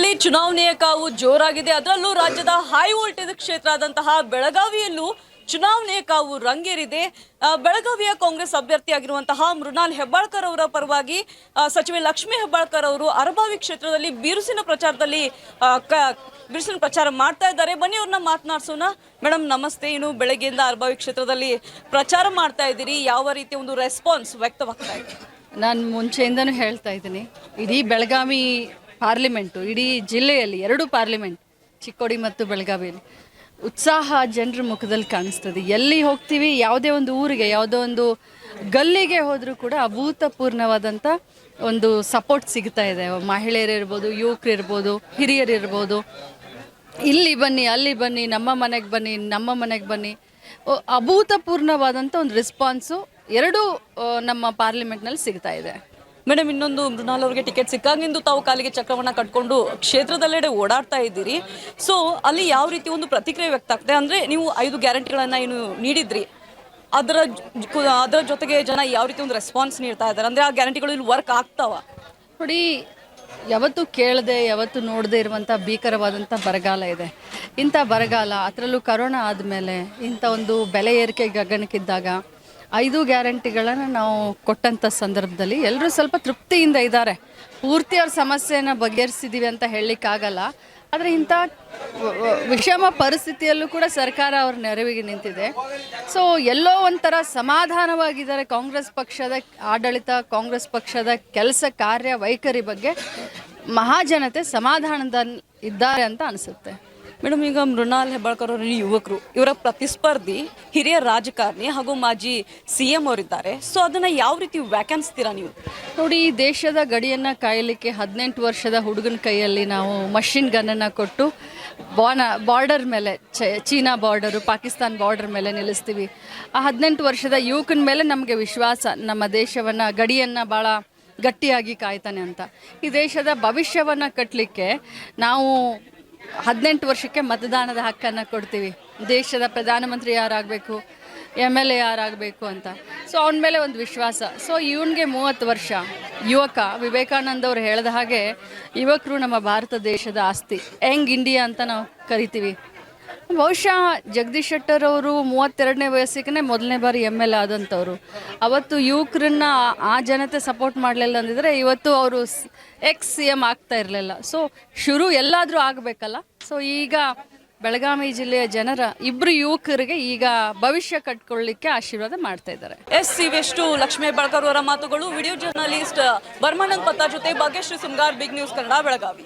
ರಾಜ್ಯದಲ್ಲಿ ಚುನಾವಣೆಯ ಕಾವು ಜೋರಾಗಿದೆ. ಅದರಲ್ಲೂ ರಾಜ್ಯದ ಹೈ ವೋಲ್ಟೇಜ್ ಕ್ಷೇತ್ರ ಆದಂತಹ ಬೆಳಗಾವಿಯಲ್ಲೂ ಚುನಾವಣೆಯ ಕಾವು ರಂಗೇರಿದೆ. ಬೆಳಗಾವಿಯ ಕಾಂಗ್ರೆಸ್ ಅಭ್ಯರ್ಥಿಯಾಗಿರುವಂತಹ ಮೃಣಾಲ್ ಹೆಬ್ಬಾಳ್ಕರ್ ಅವರ ಪರವಾಗಿ ಸಚಿವೆ ಲಕ್ಷ್ಮೀ ಹೆಬ್ಬಾಳ್ಕರ್ ಅವರು ಅರಬಾವಿ ಕ್ಷೇತ್ರದಲ್ಲಿ ಬಿರುಸಿನ ಪ್ರಚಾರದಲ್ಲಿ ಬಿರುಸಿನ ಪ್ರಚಾರ ಮಾಡ್ತಾ ಇದ್ದಾರೆ. ಬನ್ನಿ ಅವ್ರನ್ನ ಮಾತನಾಡಿಸೋಣ. ಮೇಡಮ್ ನಮಸ್ತೆ. ಇನ್ನು ಬೆಳಗ್ಗೆಯಿಂದ ಅರಬಾವಿ ಕ್ಷೇತ್ರದಲ್ಲಿ ಪ್ರಚಾರ ಮಾಡ್ತಾ ಇದ್ದೀರಿ? ಯಾವ ರೀತಿ ಒಂದು ರೆಸ್ಪಾನ್ಸ್ ವ್ಯಕ್ತವಾಗ್ತಾ ಇದೆ? ನಾನು ಮುಂಚೆಯಿಂದನೂ ಹೇಳ್ತಾ ಇದ್ದೀನಿ. ಇಡೀ ಬೆಳಗಾವಿ ಪಾರ್ಲಿಮೆಂಟು, ಇಡೀ ಜಿಲ್ಲೆಯಲ್ಲಿ ಎರಡು ಪಾರ್ಲಿಮೆಂಟ್, ಚಿಕ್ಕೋಡಿ ಮತ್ತು ಬೆಳಗಾವಿಯಲ್ಲಿ. ಉತ್ಸಾಹ ಜನರ ಮುಖದಲ್ಲಿ ಕಾಣಿಸ್ತದೆ. ಎಲ್ಲಿ ಹೋಗ್ತೀವಿ, ಯಾವುದೇ ಒಂದು ಊರಿಗೆ, ಯಾವುದೋ ಒಂದು ಗಲ್ಲಿಗೆ ಹೋದರೂ ಕೂಡ ಅಭೂತಪೂರ್ಣವಾದಂಥ ಒಂದು ಸಪೋರ್ಟ್ ಸಿಗ್ತಾ ಇದೆ. ಮಹಿಳೆಯರು ಇರ್ಬೋದು, ಯುವಕರು ಇರ್ಬೋದು, ಹಿರಿಯರು ಇರ್ಬೋದು. ಇಲ್ಲಿ ಬನ್ನಿ, ಅಲ್ಲಿ ಬನ್ನಿ, ನಮ್ಮ ಮನೆಗೆ ಬನ್ನಿ, ನಮ್ಮ ಮನೆಗೆ ಬನ್ನಿ. ಅಭೂತಪೂರ್ಣವಾದಂಥ ಒಂದು ರೆಸ್ಪಾನ್ಸು ಎರಡೂ ನಮ್ಮ ಪಾರ್ಲಿಮೆಂಟ್ನಲ್ಲಿ ಸಿಗ್ತಾ ಇದೆ. ಮೇಡಮ್, ಇನ್ನೊಂದು ಮೃಣಾಲ್ ಅವರಿಗೆ ಟಿಕೆಟ್ ಸಿಕ್ಕಾಗಿಂದು ತಾವು ಕಾಲಿಗೆ ಚಕ್ರವನ್ನ ಕಟ್ಕೊಂಡು ಕ್ಷೇತ್ರದಲ್ಲೆಡೆ ಓಡಾಡ್ತಾ ಇದ್ದೀರಿ. ಸೊ ಅಲ್ಲಿ ಯಾವ ರೀತಿ ಒಂದು ಪ್ರತಿಕ್ರಿಯೆ ವ್ಯಕ್ತ ಆಗ್ತದೆ? ಅಂದ್ರೆ ನೀವು ಐದು ಗ್ಯಾರಂಟಿಗಳನ್ನ ಏನು ನೀಡಿದ್ರಿ. ಅದರ ಅದರ ಜೊತೆಗೆ ಜನ ಯಾವ ರೀತಿ ಒಂದು ರೆಸ್ಪಾನ್ಸ್ ನೀಡ್ತಾ ಇದ್ದಾರೆ? ಅಂದ್ರೆ ಆ ಗ್ಯಾರಂಟಿಗಳು ಇಲ್ಲಿ ವರ್ಕ್ ಆಗ್ತಾವ? ನೋಡಿ, ಯಾವತ್ತು ಕೇಳದೆ, ಯಾವತ್ತೂ ನೋಡದೆ ಇರುವಂಥ ಭೀಕರವಾದಂಥ ಬರಗಾಲ ಇದೆ. ಇಂಥ ಬರಗಾಲ, ಅದರಲ್ಲೂ ಕರೋನಾ ಆದಮೇಲೆ ಇಂಥ ಒಂದು ಬೆಲೆ ಏರಿಕೆ ಗಗನಕ್ಕಿದ್ದಾಗ ಐದು ಗ್ಯಾರಂಟಿಗಳನ್ನು ನಾವು ಕೊಟ್ಟಂಥ ಸಂದರ್ಭದಲ್ಲಿ ಎಲ್ಲರೂ ಸ್ವಲ್ಪ ತೃಪ್ತಿಯಿಂದ ಇದ್ದಾರೆ. ಪೂರ್ತಿ ಅವ್ರ ಸಮಸ್ಯೆನ ಬಗೆಹರಿಸಿದ್ದೀವಿ ಅಂತ ಹೇಳಲಿಕ್ಕಾಗಲ್ಲ. ಆದರೆ ಇಂಥ ವಿಷಮ ಪರಿಸ್ಥಿತಿಯಲ್ಲೂ ಕೂಡ ಸರ್ಕಾರ ಅವ್ರ ನೆರವಿಗೆ ನಿಂತಿದೆ. ಸೊ ಎಲ್ಲೋ ಒಂಥರ ಸಮಾಧಾನವಾಗಿದ್ದಾರೆ ಕಾಂಗ್ರೆಸ್ ಪಕ್ಷದ ಆಡಳಿತ, ಕಾಂಗ್ರೆಸ್ ಪಕ್ಷದ ಕೆಲಸ ಕಾರ್ಯ, ವೈಖರಿ ಬಗ್ಗೆ ಮಹಾಜನತೆ ಸಮಾಧಾನದ ಇದ್ದಾರೆ ಅಂತ ಅನಿಸುತ್ತೆ. ಮೇಡಮ್, ಈಗ ಮೃಣಾಲ್ ಹೆಬ್ಬಾಳ್ಕರ್ ಅವರು ಯುವಕರು, ಇವರ ಪ್ರತಿಸ್ಪರ್ಧಿ ಹಿರಿಯ ರಾಜಕಾರಣಿ ಹಾಗೂ ಮಾಜಿ ಸಿ ಎಂ ಅವರಿದ್ದಾರೆ. ಸೊ ಅದನ್ನ ಯಾವ ರೀತಿ ವ್ಯಾಖ್ಯಾನಿಸ್ತೀರಾ ನೀವು? ನೋಡಿ, ಈ ದೇಶದ ಗಡಿಯನ್ನು ಕಾಯಲಿಕ್ಕೆ ಹದಿನೆಂಟು ವರ್ಷದ ಹುಡುಗನ ಕೈಯಲ್ಲಿ ನಾವು ಮಷಿನ್ ಗನ್ನನ್ನು ಕೊಟ್ಟು ಬಾನ, ಬಾರ್ಡರ್ ಮೇಲೆ ಚೀನಾ ಬಾರ್ಡರು, ಪಾಕಿಸ್ತಾನ್ ಬಾರ್ಡರ್ ಮೇಲೆ ನಿಲ್ಲಿಸ್ತೀವಿ. ಆ ಹದಿನೆಂಟು ವರ್ಷದ ಯುವಕನ ಮೇಲೆ ನಮಗೆ ವಿಶ್ವಾಸ, ನಮ್ಮ ದೇಶವನ್ನು, ಗಡಿಯನ್ನು ಭಾಳ ಗಟ್ಟಿಯಾಗಿ ಕಾಯ್ತಾನೆ ಅಂತ. ಈ ದೇಶದ ಭವಿಷ್ಯವನ್ನು ಕಟ್ಟಲಿಕ್ಕೆ ನಾವು ಹದಿನೆಂಟು ವರ್ಷಕ್ಕೆ ಮತದಾನದ ಹಕ್ಕನ್ನು ಕೊಡ್ತೀವಿ. ದೇಶದ ಪ್ರಧಾನಮಂತ್ರಿ ಯಾರಾಗಬೇಕು, ಎಂ ಎಲ್ ಎ ಯಾರಾಗಬೇಕು ಅಂತ. ಸೊ ಅವನ ಮೇಲೆ ಒಂದು ವಿಶ್ವಾಸ. ಸೊ ಇವನಿಗೆ ಮೂವತ್ತು ವರ್ಷ. ಯುವಕ ವಿವೇಕಾನಂದ ಅವರು ಹೇಳಿದ ಹಾಗೆ, ಯುವಕರು ನಮ್ಮ ಭಾರತ ದೇಶದ ಆಸ್ತಿ. ಯಂಗ್ ಇಂಡಿಯಾ ಅಂತ ನಾವು ಕರಿತೀವಿ. ಬಹುಶಃ ಜಗದೀಶ್ ಶೆಟ್ಟರ್ ಅವರು ಮೂವತ್ತೆರಡನೇ ವಯಸ್ಸಿಗೆ ಮೊದಲನೇ ಬಾರಿ ಎಂ ಎಲ್ ಆದಂಥವ್ರು. ಅವತ್ತು ಯುವಕರನ್ನ ಆ- ಜನತೆ ಸಪೋರ್ಟ್ ಮಾಡಲಿಲ್ಲ ಅಂದಿದ್ರೆ ಇವತ್ತು ಅವರು ಎಕ್ಸ್ ಸಿ ಎಂ ಆಗ್ತಾ ಇರಲಿಲ್ಲ. ಸೊ ಶುರು ಎಲ್ಲಾದರೂ ಆಗಬೇಕಲ್ಲ? ಸೊ ಈಗ ಬೆಳಗಾವಿ ಜಿಲ್ಲೆಯ ಜನರ ಇಬ್ಬರು ಯುವಕರಿಗೆ ಈಗ ಭವಿಷ್ಯ ಕಟ್ಕೊಳ್ಳಿಕ್ಕೆ ಆಶೀರ್ವಾದ ಮಾಡ್ತಾ ಇದ್ದಾರೆ. ಎಸ್ ಇವೆಷ್ಟು ಲಕ್ಷ್ಮೀ ಬಳಕರ್ ಅವರ ಮಾತುಗಳು. ವಿಡಿಯೋ ಜರ್ನಲಿಸ್ಟ್ ಬರ್ಮಾನಂದ್ ಪತ್ತ ಜೊತೆ ಭಾಗ್ಯಶ್ರೀ ಸುಂಗಾರ್ ಬಿಗ್ ನ್ಯೂಸ್ ಕನ್ನಡ, ಬೆಳಗಾವಿ.